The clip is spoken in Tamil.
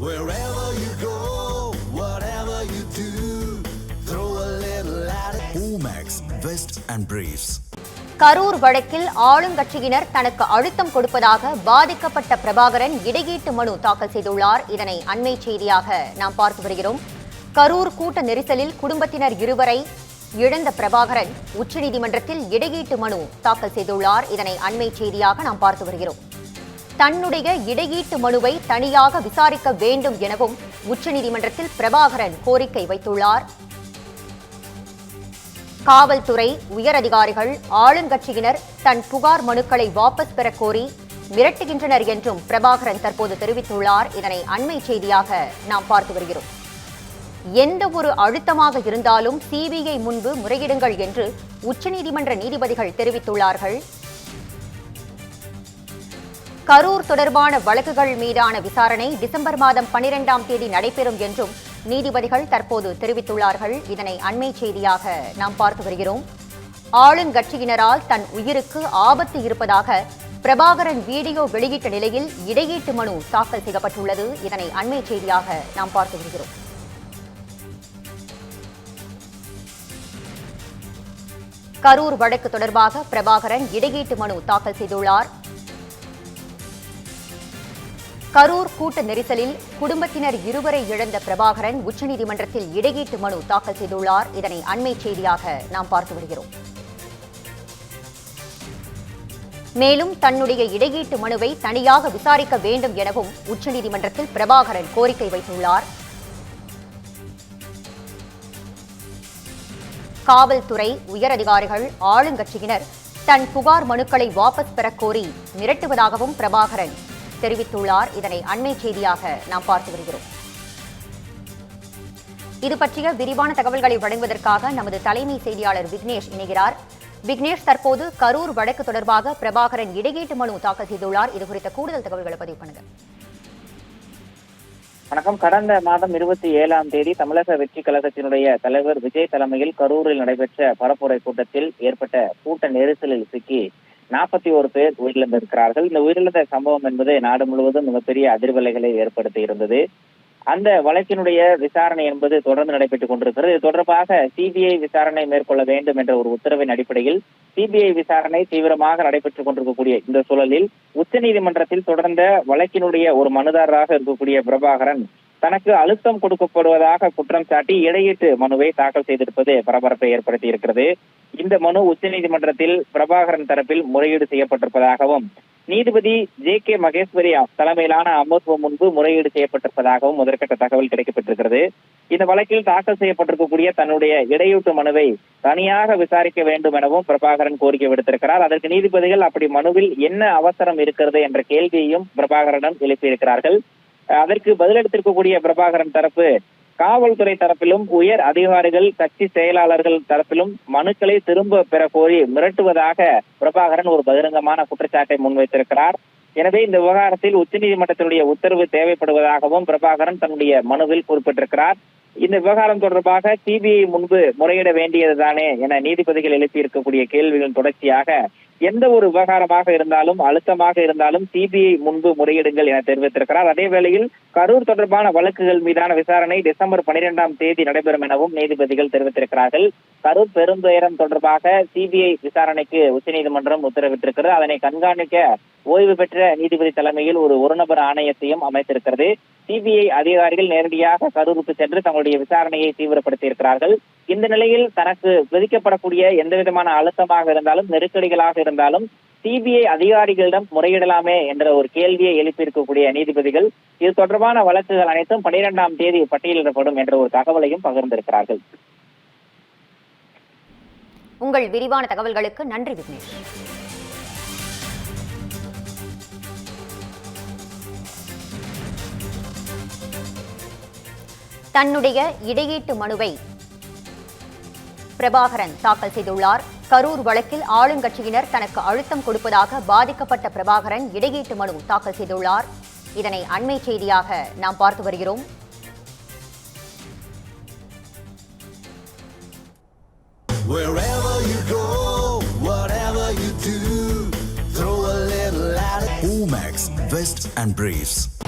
Wherever you go, whatever you do, throw a little at it. Omax, Vest and Briefs. Karur வழக்கில் ஆளுங்கட்சியினர் தனக்கு அழுத்தம் கொடுப்பதாக பாதிக்கப்பட்ட பிரபாகரன் இடையீட்டு மனு தாக்கல் செய்துள்ளார் இதனை அண்மை செய்தியாக நாம் பார்த்து வருகிறோம் கரூர் கூட்ட நெரிசலில் குடும்பத்தினர் இருவரை இழந்த பிரபாகரன் உச்சநீதிமன்றத்தில் இடையீட்டு மனு தாக்கல் செய்துள்ளார் இதனை அண்மை செய்தியாக நாம் பார்த்து வருகிறோம் தன்னுடைய இடையீட்டு மனுவை தனியாக விசாரிக்க வேண்டும் எனவும் உச்சநீதிமன்றத்தில் பிரபாகரன் கோரிக்கை வைத்துள்ளார். காவல்துறை உயரதிகாரிகள் ஆளுங்கட்சியினர் தன் புகார் மனுக்களை வாபஸ் பெற கோரி மிரட்டுகின்றனர் என்றும் பிரபாகரன் தற்போது தெரிவித்துள்ளார். இதனை அண்மை செய்தியாக நாம் பார்த்து வருகிறோம். எந்த ஒரு அழுத்தமாக இருந்தாலும் சிபிஐ முன்பு முறையிடுங்கள் என்று உச்சநீதிமன்ற நீதிபதிகள் தெரிவித்துள்ளார்கள். கரூர் தொடர்பான வழக்குகள் மீதான விசாரணை டிசம்பர் மாதம் பனிரெண்டாம் தேதி நடைபெறும் என்றும் நீதிபதிகள் தற்போது தெரிவித்துள்ளார்கள். இதனை அண்மை செய்தியாக நாம் பார்த்து வருகிறோம். ஆளுங்கட்சியினரால் தன் உயிருக்கு ஆபத்து இருப்பதாக பிரபாகரன் வீடியோ வெளியிட்ட நிலையில் இடையீட்டு மனு தாக்கல் செய்யப்பட்டுள்ளது. இதனை அண்மை செய்தியாக நாம் பார்த்து வருகிறோம். கரூர் வழக்கு தொடர்பாக பிரபாகரன் இடையீட்டு மனு தாக்கல் செய்துள்ளார். கரூர் கூட்ட நெரிசலில் குடும்பத்தினர் இருவரை இழந்த பிரபாகரன் உச்சநீதிமன்றத்தில் இடையீட்டு மனு தாக்கல் செய்துள்ளார். இதனை அண்மை செய்தியாக நாம் பார்த்து வருகிறோம். மேலும் தன்னுடைய இடையீட்டு மனுவை தனியாக விசாரிக்க வேண்டும் எனவும் உச்சநீதிமன்றத்தில் பிரபாகரன் கோரிக்கை வைத்துள்ளார். காவல்துறை உயரதிகாரிகள் ஆளுங்கட்சியினர் தன் புகார் மனுக்களை வாபஸ் பெறக் கோரி மிரட்டுவதாகவும் பிரபாகரன் தெரிவித்துள்ளார். இதனை அண்மை செய்தியாக நாம் பார்த்து வருகிறோம். இது பற்றிய விரிவான தகவல்களை வழங்குவதற்காக நமது தலைமை செய்தியாளர் விக்னேஷ் இணைகிறார். விக்னேஷ் தற்போது கரூர் வழக்கு தொடர்பாக பிரபாகரன் இடையீட்டு மனு தாக்கல் செய்துள்ளார். இது குறித்த கூடுதல் தகவல்களை பதிவு பண்ணுங்க வணக்கம். கடந்த மாதம் இருபத்தி ஏழாம் தேதி தமிழக வெற்றி கழகத்தினுடைய தலைவர் விஜய் தலைமையில் கரூரில் நடைபெற்ற பரப்புரை கூட்டத்தில் ஏற்பட்ட கூட்ட நெரிசலில் சிக்கி நாற்பத்தி ஒரு பேர் உயிரிழந்திருக்கிறார்கள். இந்த உயிரிழந்த சம்பவம் என்பது நாடு முழுவதும் மிகப்பெரிய அதிர்வலைகளை ஏற்படுத்தி இருந்தது அந்த வழக்கினுடைய விசாரணை என்பது தொடர்ந்து நடைபெற்றுக் கொண்டிருக்கிறது. இது தொடர்பாக சிபிஐ விசாரணை மேற்கொள்ள வேண்டும் என்ற ஒரு உத்தரவின் அடிப்படையில் சிபிஐ விசாரணை தீவிரமாக நடைபெற்றுக் கொண்டிருக்கக்கூடிய இந்த சூழலில் உச்சநீதிமன்றத்தில் தொடர்ந்த வழக்கினுடைய ஒரு மனுதாரராக இருக்கக்கூடிய பிரபாகரன் தனக்கு அழுத்தம் கொடுக்கப்படுவதாக குற்றம் சாட்டி இடையீட்டு மனுவை தாக்கல் செய்திருப்பது பரபரப்பை ஏற்படுத்தி இருக்கிறது இந்த மனு உச்சநீதிமன்றத்தில் பிரபாகரன் தரப்பில் முறையீடு செய்யப்பட்டிருப்பதாகவும் நீதிபதி ஜே கே மகேஸ்வரியா தலைமையிலான அமர்வு முன்பு முறையீடு செய்யப்பட்டிருப்பதாகவும் முதற்கட்ட தகவல் கிடைக்கப்பட்டிருக்கிறது இந்த வழக்கில் தாக்கல் செய்யப்பட்டிருக்கக்கூடிய தன்னுடைய இடையூட்டு மனுவை தனியாக விசாரிக்க வேண்டும் எனவும் பிரபாகரன் கோரிக்கை விடுத்திருக்கிறார். அதற்கு நீதிபதிகள் அப்படி மனுவில் என்ன அவசரம் இருக்கிறது என்ற கேள்வியையும் பிரபாகரனிடம் எழுப்பியிருக்கிறார்கள். அதற்கு பதிலளித்திருக்கக்கூடிய பிரபாகரன் தரப்பு காவல்துறை தரப்பிலும் உயர் அதிகாரிகள் கட்சி செயலாளர்கள் தரப்பிலும் மனுக்களை திரும்ப பெற கோரி மிரட்டுவதாக பிரபாகரன் ஒரு பகிரங்கமான குற்றச்சாட்டை முன்வைத்திருக்கிறார். எனவே இந்த விவகாரத்தில் உச்சநீதிமன்றத்தினுடைய உத்தரவு தேவைப்படுவதாகவும் பிரபாகரன் தன்னுடைய மனுவில் குறிப்பிட்டிருக்கிறார். இந்த விவகாரம் தொடர்பாக சிபிஐ முன்பு முறையிட வேண்டியதுதானே என நீதிபதிகள் எழுப்பி இருக்கக்கூடிய கேள்விகளின் தொடர்ச்சியாக எந்த ஒரு விவகாரமாக இருந்தாலும் அழுத்தமாக இருந்தாலும் சிபிஐ முன்பு முறையிடுங்கள் என தெரிவித்திருக்கிறார். அதே வேளையில் கரூர் தொடர்பான வழக்குகள் மீதான விசாரணை டிசம்பர் பனிரெண்டாம் தேதி நடைபெறும் எனவும் நீதிபதிகள் தெரிவித்திருக்கிறார்கள். கரூர் பெருந்துயரம் தொடர்பாக சிபிஐ விசாரணைக்கு உச்சநீதிமன்றம் உத்தரவிட்டிருக்கிறது. அதனை கண்காணிக்க ஓய்வு பெற்ற நீதிபதி தலைமையில் ஒரு ஒரு நபர் ஆணையத்தையும் அமைத்திருக்கிறது. சிபிஐ அதிகாரிகள் நேரடியாக கரூருக்கு சென்று தங்களுடைய விசாரணையை தீவிரப்படுத்தி இருக்கிறார்கள் இந்த நிலையில் தனக்கு விதிக்கப்படக்கூடிய எந்த விதமான அழுத்தமாக இருந்தாலும் நெருக்கடிகளாக இருந்தாலும் சிபிஐ அதிகாரிகளிடம் முறையிடலாமே என்ற ஒரு கேள்வியை எழுப்பியிருக்கக்கூடிய நீதிபதிகள் இது தொடர்பான வழக்குகள் அனைத்தும் பனிரெண்டாம் தேதி பட்டியலிடப்படும் என்ற ஒரு தகவலையும் பகிர்ந்திருக்கிறார்கள். உங்கள் விரிவான தகவல்களுக்கு நன்றி விக்னேஷ். தன்னுடைய இடையீட்டு மனுவை பிரபாகரன் தாக்கல் செய்துள்ளார் கரூர் வழக்கில் ஆளுங்கட்சியினர் தனக்கு அழுத்தம் கொடுப்பதாக பாதிக்கப்பட்ட பிரபாகரன் இடையீட்டு மனு தாக்கல் செய்துள்ளார் இதனை அண்மை செய்தியாக நாம் பார்த்து வருகிறோம். Omax, Vest and Briefs.